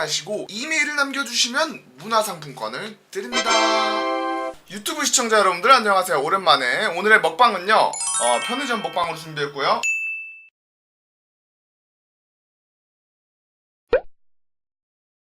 하시고 이메일을 남겨주시면 문화상품권을 드립니다. 유튜브 시청자 여러분들 안녕하세요. 오랜만에 오늘의 먹방은요. 어, 편의점 먹방으로 준비했고요.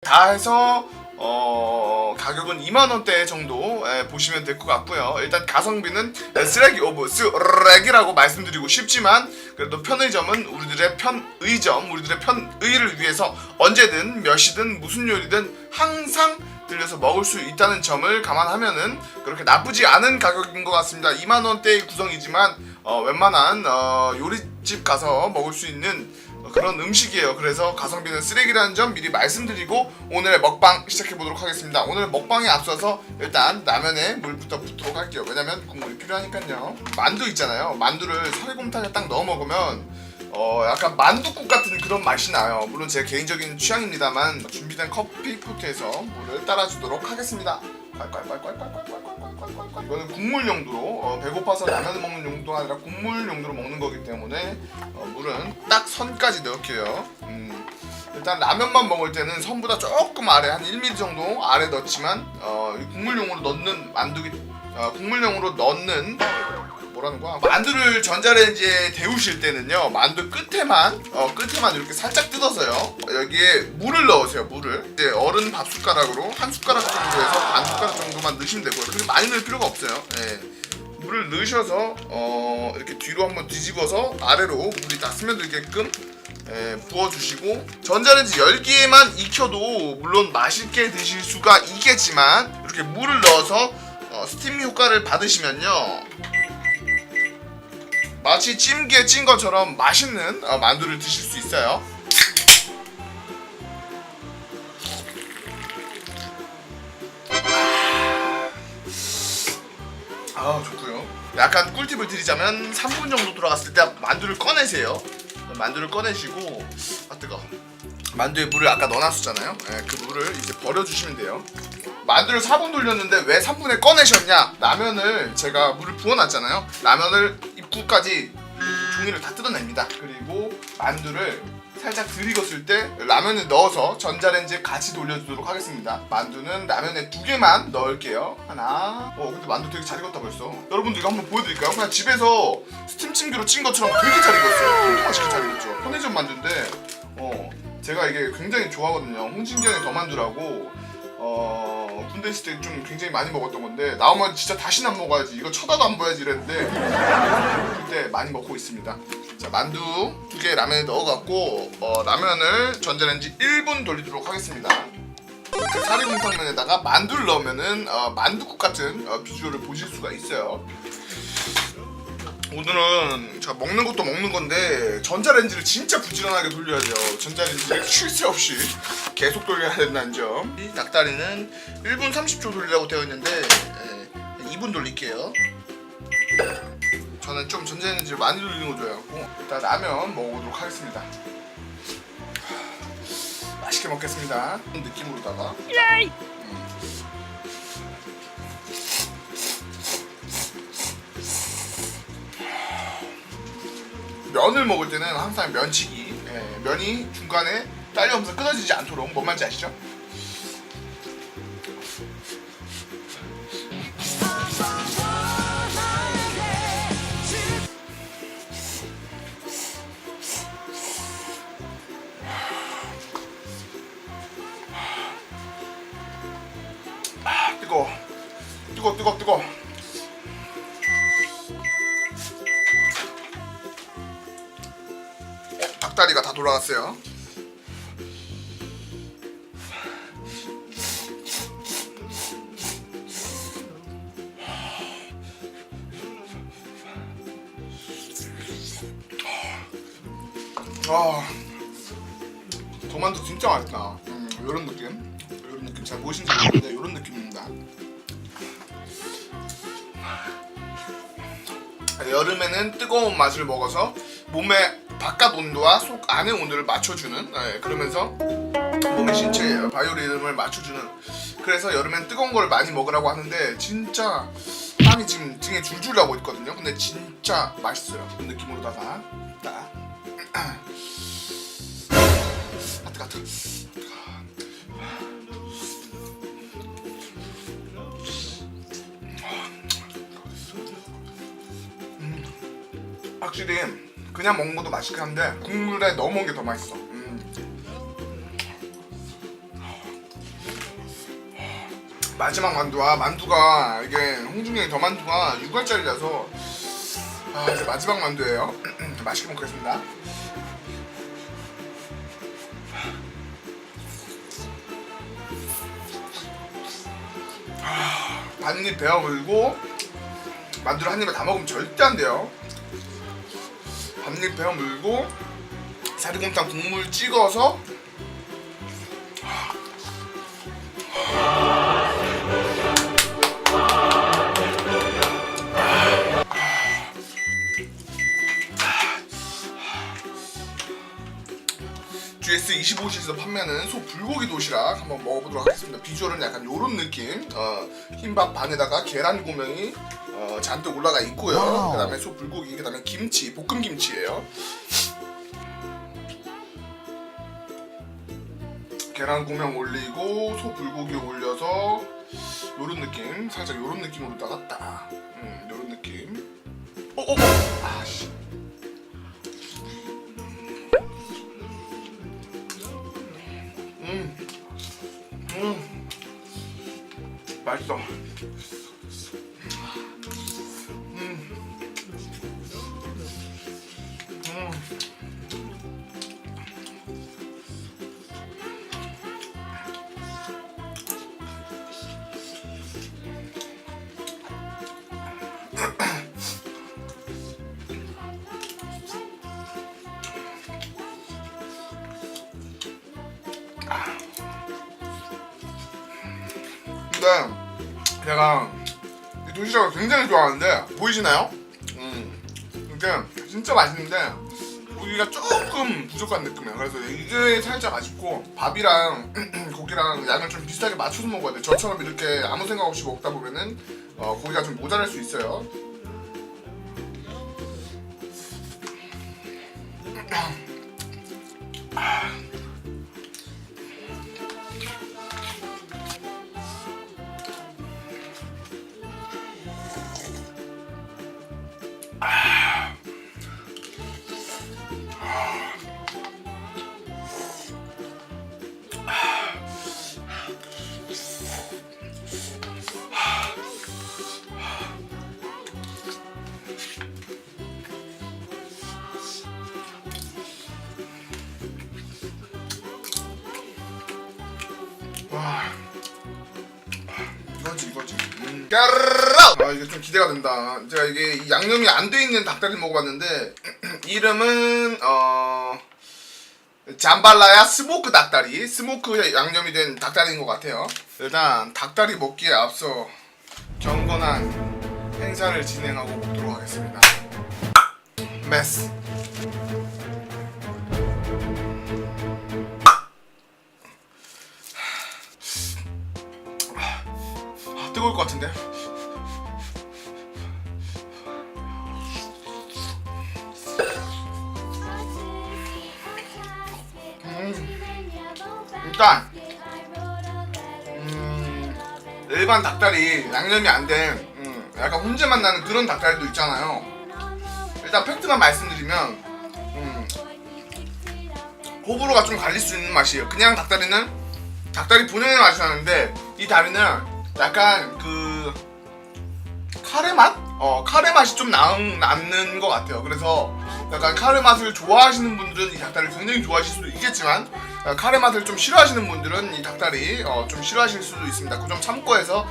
다 해서 어, 가격은 2만 원대 정도 에, 보시면 될 것 같고요. 일단 가성비는 에, 쓰레기 오브 쓰레기라고 말씀드리고 싶지만 그래도 편의점은 우리들의 편의점, 우리들의 편의를 위해서 언제든 몇 시든 무슨 요리든 항상 들려서 먹을 수 있다는 점을 감안하면은 그렇게 나쁘지 않은 가격인 것 같습니다. 2만 원대의 구성이지만 어, 웬만한 어, 요리집 가서 먹을 수 있는 그런 음식이에요. 그래서 가성비는 쓰레기라는 점 미리 말씀드리고 오늘의 먹방 시작해 보도록 하겠습니다. 오늘 먹방에 앞서서 일단 라면에 물부터 붓도록 할게요. 왜냐면 국물이 필요하니까요. 만두 있잖아요. 만두를 사리곰탕에 딱 넣어 먹으면 어 약간 만두국 같은 그런 맛이 나요. 물론 제 개인적인 취향입니다만 준비된 커피 포트에서 물을 따라주도록 하겠습니다. 콸콸콸콸콸콸콸 이거는 국물 용도로 어, 배고파서 라면을 먹는 용도가 아니라 국물 용도로 먹는 거기 때문에 어, 물은 딱 선까지 넣을게요. 음, 일단 라면만 먹을 때는 선보다 조금 아래 한 1mm 정도 아래 넣지만 어, 이 국물용으로 넣는 만두기 어, 국물용으로 넣는 뭐라는 거야? 만두를 전자레인지에 데우실 때는요 만두 끝에만 어 끝에만 이렇게 살짝 뜯어서요 여기에 물을 넣으세요 물을 이제 어른 밥 숟가락으로 한 숟가락 정도에서 반 숟가락 정도만 넣으시면 되고요 그렇게 많이 넣을 필요가 없어요 예. 물을 넣으셔서 어 이렇게 뒤로 한번 뒤집어서 아래로 물이 다 스며들게끔 예, 부어주시고 전자레인지 열기에만 익혀도 물론 맛있게 드실 수가 있겠지만 이렇게 물을 넣어서 어, 스팀 효과를 받으시면요 마치 찜기에 찐 것처럼 맛있는 어, 만두를 드실 수 있어요. 아 좋고요. 약간 꿀팁을 드리자면 3분 정도 돌아갔을 때 만두를 꺼내세요. 만두를 꺼내시고 아 뜨거. 만두에 물을 아까 넣어놨었잖아요. 예, 그 물을 이제 버려주시면 돼요. 만두를 4분 돌렸는데 왜 3분에 꺼내셨냐? 라면을 제가 물을 부어놨잖아요. 라면을 입구까지 종이를 다 뜯어냅니다. 그리고 만두를 살짝 들이었을 때 라면을 넣어서 전자레인지에 같이 돌려주도록 하겠습니다. 만두는 라면에 두 개만 넣을게요. 하나. 어 근데 만두 되게 잘 익었다 벌써. 여러분들 이거 한번 보여드릴까요? 그냥 집에서 스팀찜기로 찐 것처럼 되게 잘 익었어요. 되게 맛있게 잘 익었죠. 편의점 만두인데 어 제가 이게 굉장히 좋아하거든요. 홍진경의 더 만두라고 어 군대 있을 때 좀 굉장히 많이 먹었던 건데 나오면 진짜 다시는 안 먹어야지. 이거 쳐다도 안 봐야지 이랬는데 그때 많이 먹고 있습니다. 자 만두 두 개 라면에 넣어갖고 어, 라면을 전자레인지 1분 돌리도록 하겠습니다. 사리곰탕면에다가 만두를 넣으면은 어, 만두국 같은 어, 비주얼을 보실 수가 있어요 오늘은 제가 먹는 것도 먹는 건데 전자레인지를 진짜 부지런하게 돌려야 돼요. 전자레인지를 쉴 새 없이 계속 돌려야 된다는 점. 이 닭다리는 1분 30초 돌리라고 되어 있는데 예, 2분 돌릴게요. 저는 좀 전자레인지를 많이 돌리는 거 좋아해갖고 일단 라면 먹어보도록 하겠습니다. 맛있게 먹겠습니다. 느낌으로다가. 면을 먹을 때는 항상 면치기. 예, 면이 중간에 딸려오면서 끊어지지 않도록. 뭔 말인지 아시죠? 아, 뜨거 뜨거 뜨거 뜨거 돌아갔어요. 아, 도만두 진짜 맛있다. 음, 이런 느낌, 이런 느낌 잘 보이신지 모르겠는데 이런 느낌입니다. 여름에는 뜨거운 맛을 먹어서 몸의 바깥 온도와 속 안의 온도를 맞춰주는 네, 그러면서 몸의 신체 바이오리듬을 맞춰주는. 그래서 여름엔 뜨거운 걸 많이 먹으라고 하는데 진짜 땀이 지금 등에 줄줄 나고 있거든요. 근데 진짜 맛있어요. 그 느낌으로다가 딱 아, 뜨거 뜨거 확실히 그냥 먹는 것도 맛있긴 한데 국물에 넣어 먹는 게 더 맛있어. 음. 마지막 만두와 만두가 이게 홍중이 더 만두가 6알짜리라서 아 이제 마지막 만두예요. 맛있게 먹겠습니다. 아, 반입 베어 물고 만두를 한 입에 다 먹으면 절대 안 돼요. 반입 베어 물고 사리곰탕 국물 찍어서 GS25시에서 판매하는 소 불고기 도시락 한번 먹어보도록 하겠습니다. 비주얼은 약간 요런 느낌. 어, 흰밥 반에다가 계란 고명이 어, 잔뜩 올라가 있고요. 와우. 그다음에 소 불고기, 그다음에 김치, 볶음 김치예요. 계란 고명 올리고 소 불고기 올려서 요런 느낌, 살짝 요런 느낌으로다가 딱, 음, 요런 느낌. 어, 어, 어, 아 씨. 음, 음, 맛있어. 이 도시락을 굉장히 좋아하는데 보이시나요? 음, 이게 진짜 맛있는데 고기가 조금 부족한 느낌이에요. 그래서 이게 살짝 아쉽고 밥이랑 고기랑 양을 좀 비슷하게 맞춰서 먹어야 돼. 저처럼 이렇게 아무 생각 없이 먹다 보면은 어, 고기가 좀 모자랄 수 있어요. 아 이게 좀 기대가 된다. 제가 이게 이 양념이 안 돼 있는 닭다리 먹어봤는데 이름은 어 잠발라야 스모크 닭다리. 스모크 양념이 된 닭다리인 것 같아요. 일단 닭다리 먹기에 앞서 경건한 행사를 진행하고 먹도록 하겠습니다. 메스 뜨거울 것 같은데? 일단 음, 일반 닭다리 양념이 안된 음, 약간 훈제맛 나는 그런 닭다리도 있잖아요. 일단 팩트만 말씀드리면 음, 호불호가 좀 갈릴 수 있는 맛이에요. 그냥 닭다리는 닭다리 본연의 맛이 나는데 이 다리는 약간 그 카레 맛? 어 카레 맛이 좀 나, 남는 것 같아요 그래서 약간 카레 맛을 좋아하시는 분들은 이 닭다리를 굉장히 좋아하실 수도 있겠지만 어, 카레 맛을 좀 싫어하시는 분들은 이 닭다리 어, 좀 싫어하실 수도 있습니다 그점 참고해서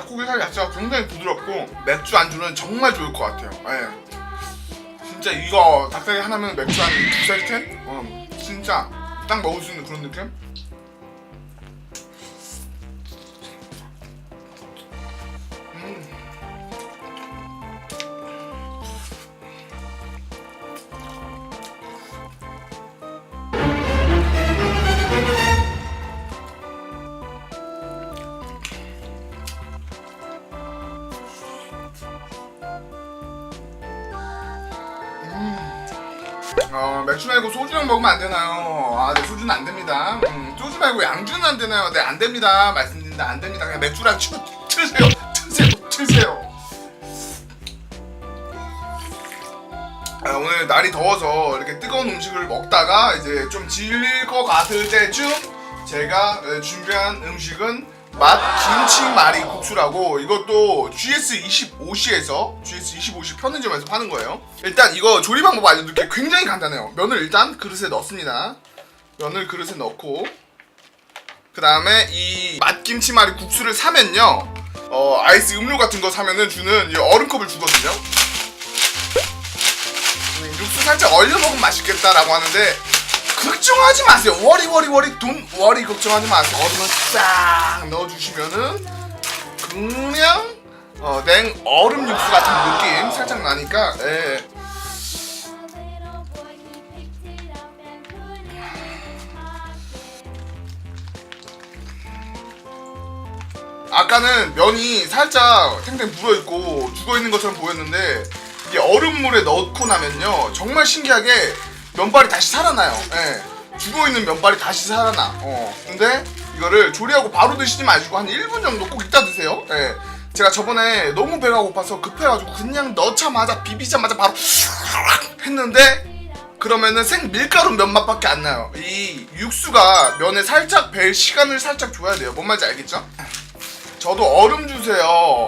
닭고기 살 자체가 굉장히 부드럽고 맥주 안주는 정말 좋을 것 같아요. 예. 진짜 이거 닭다리 하나면 맥주 한 두세 캔? 어, 진짜 딱 먹을 수 있는 그런 느낌? 맥주 말고 소주랑 먹으면 안 되나요? 아, 네, 소주는 안 됩니다. 음, 소주 말고 양주는 안 되나요? 네, 안 됩니다. 말씀드린다, 안 됩니다. 그냥 맥주랑 치고 트세요, 트세요, 트세요. 아, 오늘 날이 더워서 이렇게 뜨거운 음식을 먹다가 이제 좀 질릴 것 같을 때쯤 제가 에, 준비한 음식은 맛 김치 말이 국수라고 이것도 GS25시에서 GS25시 편의점에서 파는 거예요. 일단 이거 조리 방법 알려드릴게요. 굉장히 간단해요. 면을 일단 그릇에 넣습니다. 면을 그릇에 넣고 그 다음에 이 맛김치 말이 국수를 사면요 어, 아이스 음료 같은 거 사면은 주는 이 얼음컵을 주거든요. 음, 육수 살짝 얼려 먹으면 맛있겠다라고 하는데 걱정하지 마세요. 워리 워리 워리 돈 워리 걱정하지 마세요. 얼음을 싹 넣어주시면은 그냥 어, 냉 얼음 육수 같은 느낌 살짝 나니까 예. 아까는 면이 살짝 탱탱 불어있고 죽어있는 것처럼 보였는데 이게 얼음물에 넣고 나면요 정말 신기하게 면발이 다시 살아나요 예. 죽어있는 면발이 다시 살아나 어. 근데 이거를 조리하고 바로 드시지 마시고 한 1분 정도 꼭 이따 드세요 예. 제가 저번에 너무 배가 고파서 급해가지고 그냥 넣자마자 비비자마자 바로 했는데 그러면은 생 밀가루 면 맛밖에 안 나요 이 육수가 면에 살짝 벨 시간을 살짝 줘야 돼요 뭔 말인지 알겠죠? 저도 얼음 주세요.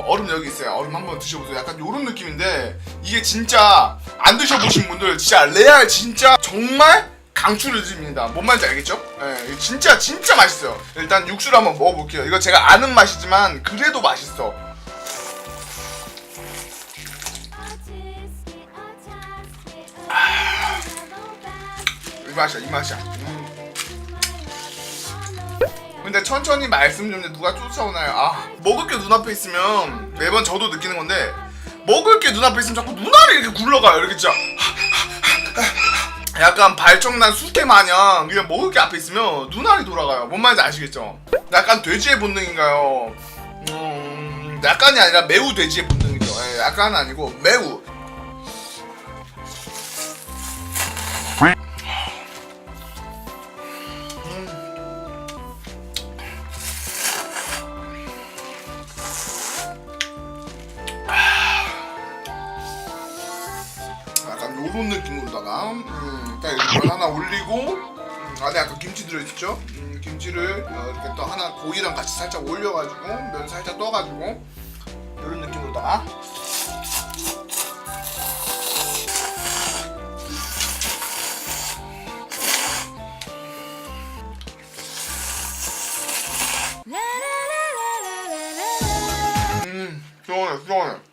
얼음 여기 있어요. 얼음 한번 드셔보세요. 약간 요런 느낌인데 이게 진짜 안 드셔보신 분들 진짜 레알 진짜 정말 강추를 드립니다. 뭔 말인지 알겠죠? 예, 진짜 진짜 맛있어요. 일단 육수를 한번 먹어볼게요. 이거 제가 아는 맛이지만 그래도 맛있어. 이 맛이야, 이 맛이야. 음. 근데 천천히 말씀 좀 해. 누가 쫓아오나요? 아 먹을 게 눈앞에 있으면 매번 저도 느끼는 건데 먹을 게 눈앞에 있으면 자꾸 눈알이 이렇게 굴러가요. 이렇게 진짜. 약간 발정난 수태 마냥 그냥 먹을 게 앞에 있으면 눈알이 돌아가요. 뭔 말인지 아시겠죠? 약간 돼지의 본능인가요? 음 약간이 아니라 매우 돼지의 본능이죠. 예, 약간은 아니고 매우 김치를 어, 이렇게 또 하나 고기랑 같이 살짝 올려가지고 면 살짝 떠가지고 이런 느낌으로다가 음 시원해 시원해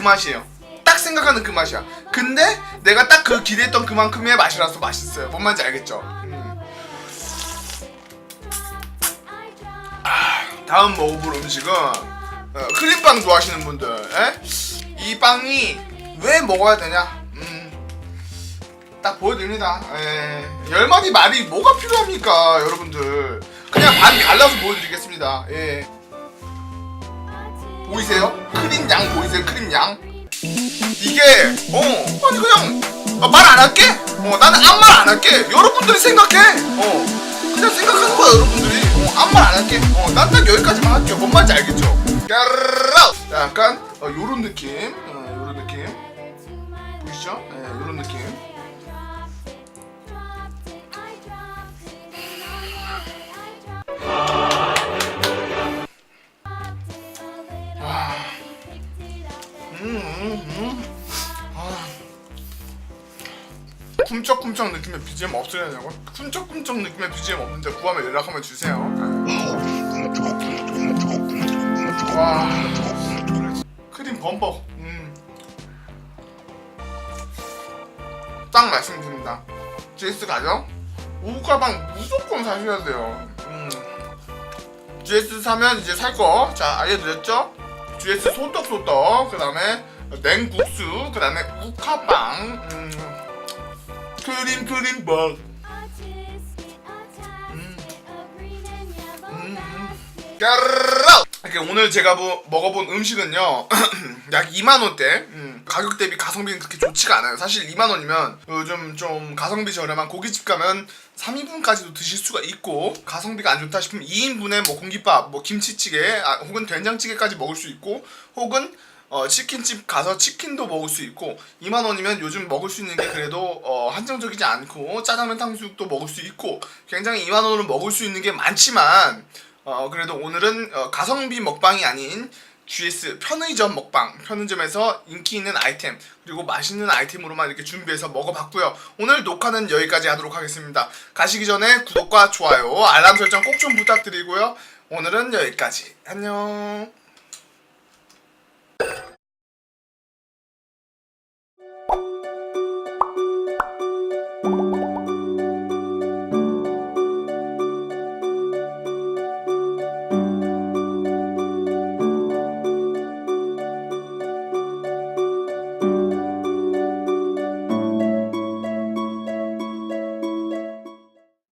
맛이에요. 딱 생각하는 그 맛이야. 근데 내가 딱 그 기대했던 그만큼의 맛이라서 맛있어요. 뭔 말인지 알겠죠? 음. 아, 다음 먹어볼 음식은 어, 크림빵 좋아하시는 분들, 에? 이 빵이 왜 먹어야 되냐? 음, 딱 보여드립니다. 에, 열 마디 말이 뭐가 필요합니까, 여러분들? 그냥 반 갈라서 보여드리겠습니다. 예. 보이세요? 크림 양 보이세요? 크림 양? 이게 어 아니 그냥 아, 말안 할게. 어 나는 아무 말 안 할게. 여러분들이 생각해. 어 그냥 생각하는 거야 여러분들이. 어 아무 말 안 할게. 어난 딱 여기까지만 할게요. 뭔 말인지 알겠죠? 까르르 약간 어, 요런 느낌. 어, 요런 느낌. 보이시죠? 예, 요런 느낌. 쿰쩍쿰쩍 느낌의 BGM 없으려냐고? 쿰쩍쿰쩍 느낌의 BGM 없는데 구하면 연락 한번 주세요. 와 크림 범벅. 음. 딱 말씀드립니다. GS 가죠? 우가방 무조건 사셔야 돼요. 음. GS 사면 이제 살 거. 자 알려드렸죠? GS 소떡소떡. 그 다음에 냉국수. 그 다음에 우카빵. 음. 크림 크림빵. 까르르! 이렇게 오늘 제가 뭐, 먹어본 음식은요 약 2만 원대 음, 가격 대비 가성비는 그렇게 좋지가 않아요 사실 2만 원이면 요즘 좀 가성비 저렴한 고깃집 가면 3인분까지도 드실 수가 있고 가성비가 안 좋다 싶으면 2인분에 뭐 공깃밥 뭐 김치찌개 아, 혹은 된장찌개까지 먹을 수 있고 혹은 어, 치킨집 가서 치킨도 먹을 수 있고 2만 원이면 요즘 먹을 수 있는 게 그래도 어, 한정적이지 않고 짜장면 탕수육도 먹을 수 있고 굉장히 2만 원으로 먹을 수 있는 게 많지만 어, 그래도 오늘은 어, 가성비 먹방이 아닌 GS 편의점 먹방 편의점에서 인기 있는 아이템 그리고 맛있는 아이템으로만 이렇게 준비해서 먹어봤고요. 오늘 녹화는 여기까지 하도록 하겠습니다. 가시기 전에 구독과 좋아요 알람 설정 꼭 좀 부탁드리고요. 오늘은 여기까지. 안녕